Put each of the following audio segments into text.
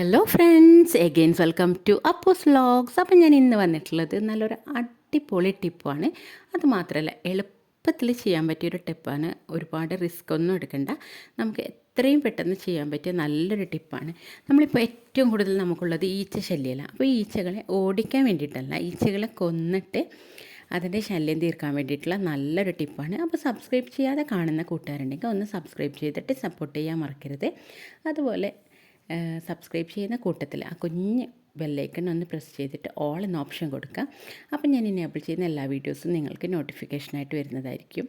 Hello friends again welcome to Appos logs അപ്പം ഞാൻ ഇന്ന് വന്നിട്ടുള്ളത് നല്ലൊരു അടിപൊളി ടിപ്പാണ് അത് മാത്രമല്ല എളുപ്പത്തിൽ ചെയ്യാൻ പറ്റിയൊരു ടിപ്പാണ് ഒരുപാട് റിസ്ക് ഒന്നും എടുക്കണ്ട. നമുക്ക് എത്രയും പെട്ടെന്ന് ചെയ്യാൻ പറ്റിയ നല്ലൊരു ടിപ്പാണ് നമ്മളിപ്പോൾ ഏറ്റവും കൂടുതൽ നമുക്കുള്ളത് ഈച്ച ശല്യമല്ല അപ്പോൾ ഈച്ചകളെ ഓടിക്കാൻ വേണ്ടിയിട്ടല്ല ഈച്ചകളെ കൊന്നിട്ട് അതിന്റെ ശല്യം തീർക്കാൻ വേണ്ടിയിട്ടുള്ള നല്ലൊരു ടിപ്പാണ് അപ്പോൾ സബ്സ്ക്രൈബ് ചെയ്യാതെ കാണുന്ന കൂട്ടുകാരുണ്ടെങ്കിൽ ഒന്ന് സബ്സ്ക്രൈബ് ചെയ്തിട്ട് സപ്പോർട്ട് ചെയ്യാൻ മറക്കരുത്. അതുപോലെ സബ്സ്ക്രൈബ് ചെയ്യുന്ന കൂട്ടത്തിൽ ആ കുഞ്ഞ് ബെല്ലൈക്കൺ ഒന്ന് പ്രസ് ചെയ്തിട്ട് ഓൾ എന്ന ഓപ്ഷൻ കൊടുക്കുക. അപ്പം ഞാൻ ഇനേബിൾ ചെയ്യുന്ന എല്ലാ വീഡിയോസും നിങ്ങൾക്ക് നോട്ടിഫിക്കേഷനായിട്ട് വരുന്നതായിരിക്കും.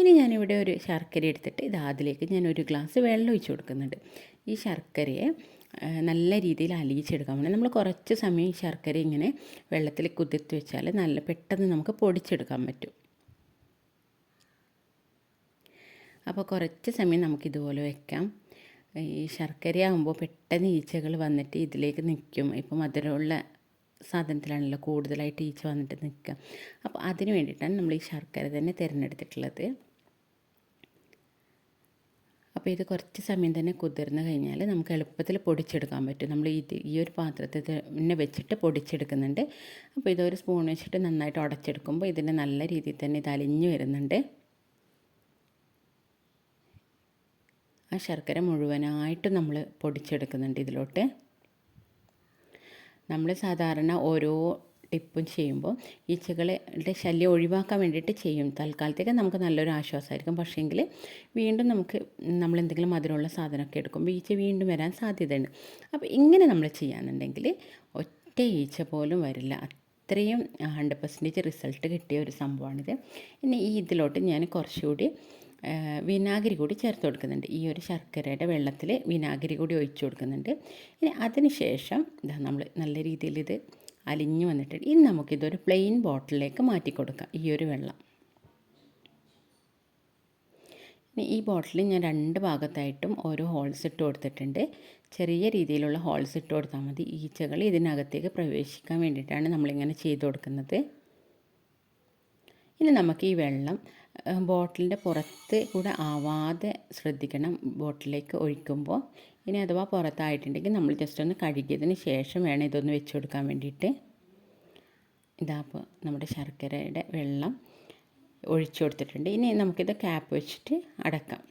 ഇനി ഞാനിവിടെ ഒരു ശർക്കര എടുത്തിട്ട് ഇത് അതിലേക്ക് ഞാൻ ഒരു ഗ്ലാസ് വെള്ളം ഒഴിച്ച് കൊടുക്കുന്നുണ്ട്. ഈ ശർക്കരയെ നല്ല രീതിയിൽ അലിയിച്ചെടുക്കാൻ വേണ്ടി നമ്മൾ കുറച്ച് സമയം ഈ ശർക്കര ഇങ്ങനെ വെള്ളത്തിൽ കുതിർത്ത് വെച്ചാൽ നല്ല പെട്ടെന്ന് നമുക്ക് പൊടിച്ചെടുക്കാൻ പറ്റും. അപ്പോൾ കുറച്ച് സമയം നമുക്കിതുപോലെ വെക്കാം. ഈ ശർക്കരയാകുമ്പോൾ പെട്ടെന്ന് ഈച്ചകൾ വന്നിട്ട് ഇതിലേക്ക് നിൽക്കും. ഇപ്പോൾ മധുരമുള്ള സാധനത്തിലാണല്ലോ കൂടുതലായിട്ട് ഈച്ച വന്നിട്ട് നിൽക്കുക. അപ്പോൾ അതിന് വേണ്ടിയിട്ടാണ് നമ്മൾ ഈ ശർക്കര തന്നെ തിരഞ്ഞെടുത്തിട്ടുള്ളത്. അപ്പോൾ ഇത് കുറച്ച് സമയം തന്നെ കുതിർന്ന് കഴിഞ്ഞാൽ നമുക്ക് എളുപ്പത്തിൽ പൊടിച്ചെടുക്കാൻ പറ്റും. നമ്മൾ ഇത് ഈ ഒരു പാത്രത്തിൽ തന്നെ വെച്ചിട്ട് പൊടിച്ചെടുക്കുന്നുണ്ട്. അപ്പോൾ ഇതൊരു സ്പൂൺ വെച്ചിട്ട് നന്നായിട്ട് ഉടച്ചെടുക്കുമ്പോൾ ഇതിന്റെ നല്ല രീതിയിൽ തന്നെ ഇത് അലിഞ്ഞു വരുന്നുണ്ട്. ആ ശർക്കര മുഴുവനായിട്ട് നമ്മൾ പൊടിച്ചെടുക്കുന്നുണ്ട് ഇതിലോട്ട്. നമ്മൾ സാധാരണ ഓരോ ടിപ്പും ചെയ്യുമ്പോൾ ഈച്ചകളുടെ ശല്യം ഒഴിവാക്കാൻ വേണ്ടിയിട്ട് ചെയ്യും. തൽക്കാലത്തേക്ക് നമുക്ക് നല്ലൊരു ആശ്വാസമായിരിക്കും. പക്ഷേങ്കിൽ വീണ്ടും നമുക്ക് നമ്മൾ എന്തെങ്കിലും മധുരമുള്ള സാധനമൊക്കെ എടുക്കുമ്പോൾ ഈച്ച വീണ്ടും വരാൻ സാധ്യതയുണ്ട്. അപ്പോൾ ഇങ്ങനെ നമ്മൾ ചെയ്യാന്നുണ്ടെങ്കിൽ ഒറ്റ ഈച്ച പോലും വരില്ല. അത്രയും ഹൺഡ്രഡ് പെർസെന്റേജ് റിസൾട്ട് കിട്ടിയ ഒരു സംഭവമാണിത്. ഇനി ഈ ഇതിലോട്ട് ഞാൻ കുറച്ചുകൂടി വിനാഗിരി കൂടി ചേർത്ത് കൊടുക്കുന്നുണ്ട്. ഈ ഒരു ശർക്കരയുടെ വെള്ളത്തിൽ വിനാഗിരി കൂടി ഒഴിച്ചു കൊടുക്കുന്നുണ്ട്. ഇനി അതിന് ശേഷം ഇതാ നമ്മൾ നല്ല രീതിയിൽ ഇത് അലിഞ്ഞു വന്നിട്ടുണ്ട് ഇനി നമുക്കിതൊരു പ്ലെയിൻ ബോട്ടിലേക്ക് മാറ്റി കൊടുക്കാം. ഈ ഒരു വെള്ളം. ഇനി ഈ ബോട്ടിൽ ഞാൻ രണ്ട് ഭാഗത്തായിട്ടും ഓരോ ഹോൾസ് ഇട്ട് കൊടുത്തിട്ടുണ്ട്. ചെറിയ രീതിയിലുള്ള ഹോൾസ് ഇട്ട് കൊടുത്താൽ മതി. ഈച്ചകൾ ഇതിനകത്തേക്ക് പ്രവേശിക്കാൻ വേണ്ടിയിട്ടാണ് നമ്മളിങ്ങനെ ചെയ്ത് കൊടുക്കുന്നത്. ഇനി നമുക്ക് ഈ വെള്ളം ബോട്ടിലിന്റെ പുറത്ത് കൂടെ ആവാതെ ശ്രദ്ധിക്കണം. ബോട്ടിലേക്ക് ഒഴിക്കുമ്പോൾ ഇനി അഥവാ പുറത്തായിട്ടുണ്ടെങ്കിൽ നമ്മൾ ജസ്റ്റ് ഒന്ന് കഴുകിയതിന് ശേഷം വേണം ഇതൊന്ന് വെച്ച് കൊടുക്കാൻ വേണ്ടിയിട്ട്. ഇതാ അപ്പോൾ നമ്മുടെ ശർക്കരയുടെ വെള്ളം ഒഴിച്ചു കൊടുത്തിട്ടുണ്ട്. ഇനി നമുക്കിത് ക്യാപ്പ് വെച്ചിട്ട് അടക്കാം.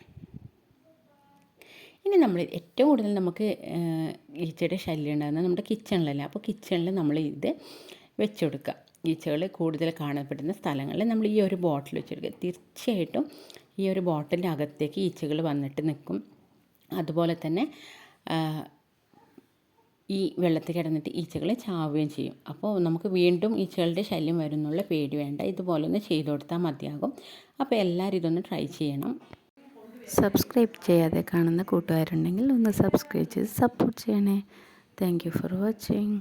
ഇനി നമ്മൾ ഏറ്റവും കൂടുതൽ നമുക്ക് ഈച്ചയുടെ ശല്യം ഉണ്ടാകുന്നത് നമ്മുടെ കിച്ചണിലല്ല അപ്പോൾ കിച്ചണിൽ നമ്മൾ ഇത് വെച്ച് കൊടുക്കുക. ഈച്ചകൾ കൂടുതൽ കാണപ്പെടുന്ന സ്ഥലങ്ങളിൽ നമ്മൾ ഈ ഒരു ബോട്ടിൽ വെച്ചെടുക്കുക തീർച്ചയായിട്ടും ഈ ഒരു ബോട്ടിന്റെ അകത്തേക്ക് ഈച്ചകൾ വന്നിട്ട് നിൽക്കും. അതുപോലെ തന്നെ ഈ വെള്ളത്തിൽ കിടന്നിട്ട് ഈച്ചകൾ ചാവുകയും ചെയ്യും. അപ്പോൾ നമുക്ക് വീണ്ടും ഈച്ചകളുടെ ശല്യം വരുന്നുള്ള പേടി വേണ്ട. ഇതുപോലെ ഒന്ന് ചെയ്തു കൊടുത്താൽ മതിയാകും. അപ്പോൾ എല്ലാവരും ഇതൊന്ന് ട്രൈ ചെയ്യണം. സബ്സ്ക്രൈബ് ചെയ്യാതെ കാണുന്ന കൂട്ടുകാരുണ്ടെങ്കിൽ ഒന്ന് സബ്സ്ക്രൈബ് ചെയ്ത് സപ്പോർട്ട് ചെയ്യണേ. Thank for watching.